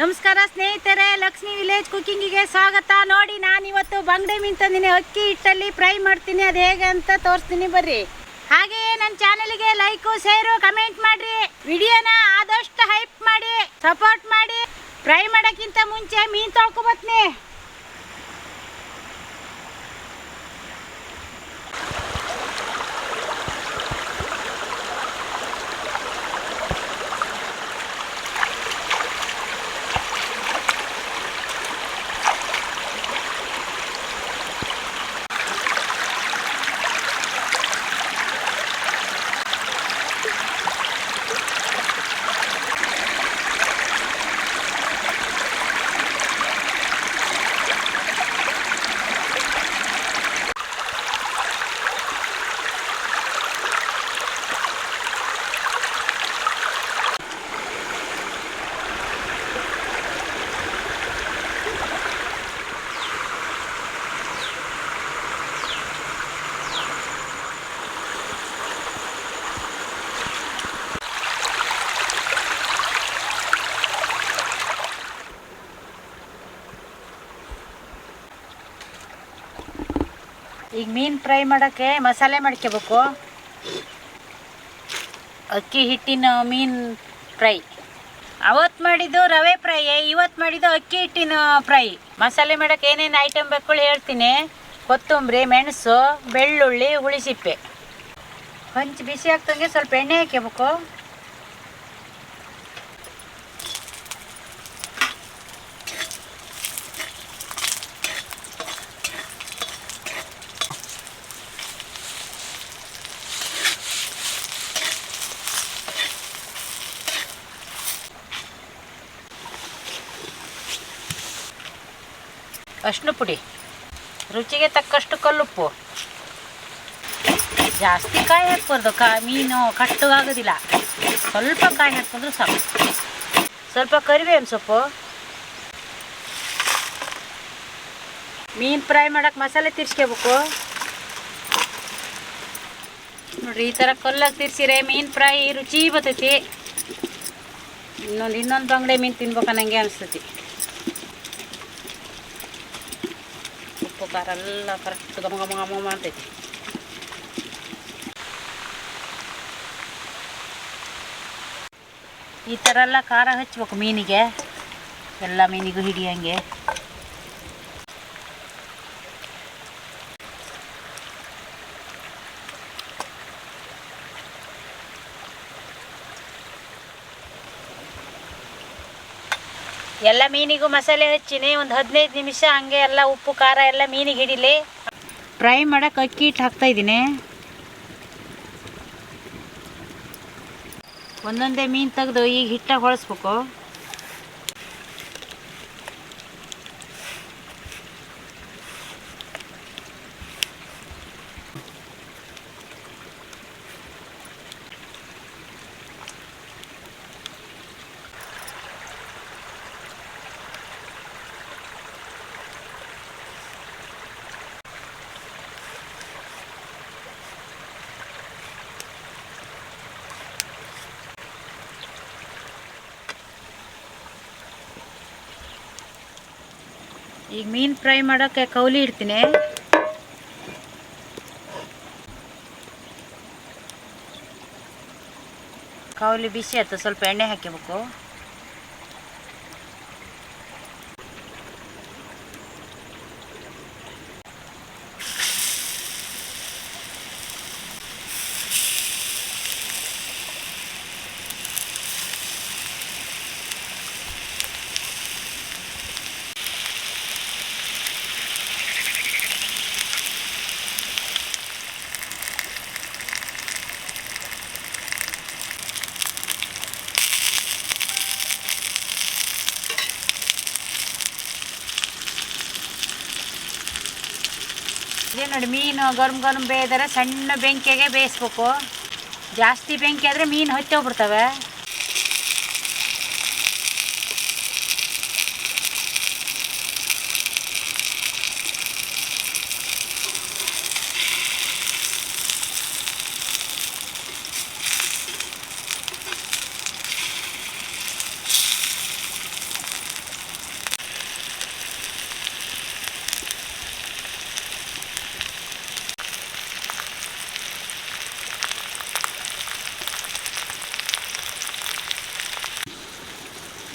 ನಮಸ್ಕಾರ ಸ್ನೇಹಿತರೆ, ಲಕ್ಷ್ಮಿ ವಿಲೇಜ್ ಕುಕ್ಕಿಂಗಿಗೆ ಸ್ವಾಗತ. ನೋಡಿ ನಾನು ಇವತ್ತು ಬಂಗಡೆ ಮೀನು ತಂದಿನಿ. ಅಕ್ಕಿ ಹಿಟ್ಟಲ್ಲಿ ಫ್ರೈ ಮಾಡ್ತೀನಿ. ಅದು ಹೇಗೆ ಅಂತ ತೋರಿಸ್ತೀನಿ ಬರ್ರಿ. ಹಾಗೆಯೇ ನನ್ನ ಚಾನಲ್ಗೆ ಲೈಕು, ಶೇರು, ಕಮೆಂಟ್ ಮಾಡಿರಿ. ವಿಡಿಯೋನ ಆದಷ್ಟು ಹೈಪ್ ಮಾಡಿ, ಸಪೋರ್ಟ್ ಮಾಡಿ. ಫ್ರೈ ಮಾಡೋಕ್ಕಿಂತ ಮುಂಚೆ ಮೀನು ತೊಳ್ಕೊಬತ್ನಿ ಈಗ ಮೀನು ಫ್ರೈ ಮಾಡೋಕ್ಕೆ ಮಸಾಲೆ ಮಾಡ್ಕೋಬೇಕು ಅಕ್ಕಿ ಹಿಟ್ಟಿನ ಮೀನು ಫ್ರೈ. ಅವತ್ತು ಮಾಡಿದ್ದು ರವೆ ಫ್ರೈ ಇವತ್ತು ಮಾಡಿದ್ದು ಅಕ್ಕಿ ಹಿಟ್ಟಿನ ಫ್ರೈ. ಮಸಾಲೆ ಮಾಡೋಕ್ಕೆ ಏನೇನು ಐಟಮ್ ಬೇಕು ಹೇಳ್ತೀನಿ. ಕೊತ್ತಂಬರಿ, ಮೆಣಸು, ಬೆಳ್ಳುಳ್ಳಿ, ಹುಳಿಸಿಪ್ಪೆ. ಹಂಚು ಬಿಸಿ ಆಗ್ತಂಗೆ ಸ್ವಲ್ಪ ಎಣ್ಣೆ ಹಾಕ್ಕೋಬೇಕು ಅರ್ಶಿನ ಪುಡಿ. ರುಚಿಗೆ ತಕ್ಕಷ್ಟು ಕಲ್ಲುಪ್ಪು. ಜಾಸ್ತಿ ಕಾಯಿ ಹಾಕ್ಬಾರ್ದು. ಕಾ, ಮೀನು ಕಟ್ಟಗಾಗೋದಿಲ್ಲ ಸ್ವಲ್ಪ ಕಾಯಿ ಹಾಕಿದ್ರು ಸಾಕು. ಸ್ವಲ್ಪ ಕರಿಬೇವಿನ ಸೊಪ್ಪು. ಮೀನು ಫ್ರೈ ಮಾಡೋಕೆ ಮಸಾಲೆ ತಿರ್ಸ್ಕೋಬೇಕು. ನೋಡ್ರಿ, ಈ ಥರ ಕಲ್ಲಾಗಿ ತಿರ್ಸಿರೆ ಮೀನು ಫ್ರೈ ರುಚಿ ಬರ್ತೈತಿ. ಇನ್ನೊಂದು ಇನ್ನೊಂದು ಬಂಗಡೆ ಮೀನು ತಿನ್ಬೇಕು ಅನ್ನಂಗೆ ಅನಿಸ್ತೈತಿ. ಖಾರ ಎಲ್ಲ ಕರೆಕ್ಟ್ ಗಮ ಗಮ ಗಮ ಗಮ ಅಂತೈತಿ ಈ ಥರ ಎಲ್ಲ ಖಾರ ಹಚ್ಬೇಕು ಮೀನಿಗೆ ಎಲ್ಲ ಮೀನಿಗೂ ಹಿಡಿಯಂಗೆ ಎಲ್ಲ ಮೀನಿಗೂ ಮಸಾಲೆ ಹಚ್ಚಿನಿ, ಒಂದು ಹದಿನೈದು ನಿಮಿಷ ಹಂಗೆ ಎಲ್ಲ ಉಪ್ಪು, ಖಾರ ಎಲ್ಲ ಮೀನಿಗೆ ಹಿಡಿಲಿ. ಫ್ರೈ ಮಾಡೋಕೆ ಅಕ್ಕಿ ಹಿಟ್ಟು ಹಾಕ್ತಾ ಇದ್ದೀನಿ. ಒಂದೊಂದೇ ಮೀನು ತೆಗೆದು ಈಗ ಹಿಟ್ಟಾಗಿ ಹೊಳಸ್ಬೇಕು. ಈಗ ಮೀನು ಫ್ರೈ ಮಾಡೋಕ್ಕೆ ಕೌಲಿ ಇಡ್ತೀನಿ. ಕೌಲಿ ಬಿಸಿ ಆಯ್ತು ಸ್ವಲ್ಪ ಎಣ್ಣೆ ಹಾಕಬೇಕು ಇದೇ ನೋಡಿ ಮೀನು ಗರ್ಮ್ ಗರ್ಮ್ ಬೇಯ್ದರೆ ಸಣ್ಣ ಬೆಂಕಿಗೆ ಬೇಯಿಸ್ಬೇಕು. ಜಾಸ್ತಿ ಬೆಂಕಿ ಆದರೆ ಮೀನು ಹೊತ್ತೋಗ್ಬಿಡ್ತವೆ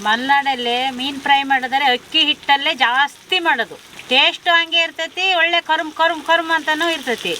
ಮಲೆನಾಡಲ್ಲಿ ಮೀನು ಫ್ರೈ ಮಾಡಿದರೆ ಅಕ್ಕಿ ಹಿಟ್ಟಲ್ಲೇ ಜಾಸ್ತಿ ಮಾಡೋದು. ಟೇಸ್ಟು ಹಂಗೆ ಇರ್ತೈತಿ, ಒಳ್ಳೆ ಕರುಮ್ ಕರುಮ್ ಕರುಮ್ ಅಂತನೂ ಇರ್ತೈತಿ.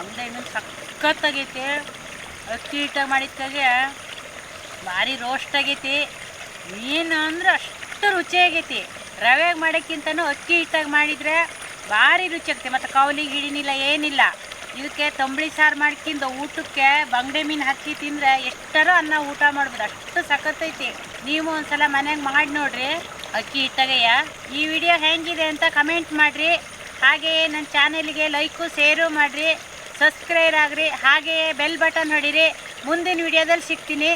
ಬಂಗಡೆ ಮೀನು ಸಖತ್ತಾಗೈತಿ ಅಕ್ಕಿ ಹಿಟ್ಟಾಗ ಮಾಡಿದ್ಕಾಗೆ ಭಾರಿ ರೋಸ್ಟ್ ಆಗೈತಿ. ಮೀನು ಅಂದ್ರೆ ಅಷ್ಟು ರುಚಿಯಾಗೈತಿ ರವೆಗೆ ಮಾಡೋಕ್ಕಿಂತನೂ ಅಕ್ಕಿ ಹಿಟ್ಟಾಗ ಮಾಡಿದರೆ ಭಾರಿ ರುಚಿ ಆಗ್ತೈತಿ. ಮತ್ತು ಕೌಲಿಗೆ ಹಿಡಿನಿಲ್ಲ, ಏನಿಲ್ಲ. ಇದಕ್ಕೆ ತಂಬಳಿ ಸಾರು ಮಾಡ್ಕಿಂದ ಊಟಕ್ಕೆ ಬಂಗಡೆ ಮೀನು ಹಚ್ಚಿ ತಿಂದರೆ ಎಷ್ಟರೋ ಅನ್ನ ಊಟ ಮಾಡ್ಬೋದು. ಅಷ್ಟು ಸಖತ್ತೈತಿ. ನೀವು ಒಂದ್ಸಲ ಮನೆಗೆ ಮಾಡಿ ನೋಡ್ರಿ. ಅಕ್ಕಿ ಹಿಟ್ಟಾಗೆಯ ಈ ವಿಡಿಯೋ ಹೆಂಗಿದೆ ಅಂತ ಕಮೆಂಟ್ ಮಾಡಿರಿ. ಹಾಗೆಯೇ ನನ್ನ ಚಾನೆಲ್ಗೆ ಲೈಕು ಶೇರು ಮಾಡಿರಿ. ಸಬ್ಸ್ಕ್ರೈಬ್ ಆಗ್ರಿ ಹಾಗೆಯೇ ಬೆಲ್ ಬಟನ್ ಹೊಡೀರಿ. ಮುಂದಿನ ವಿಡಿಯೋದಲ್ಲಿ ಸಿಗ್ತೀನಿ.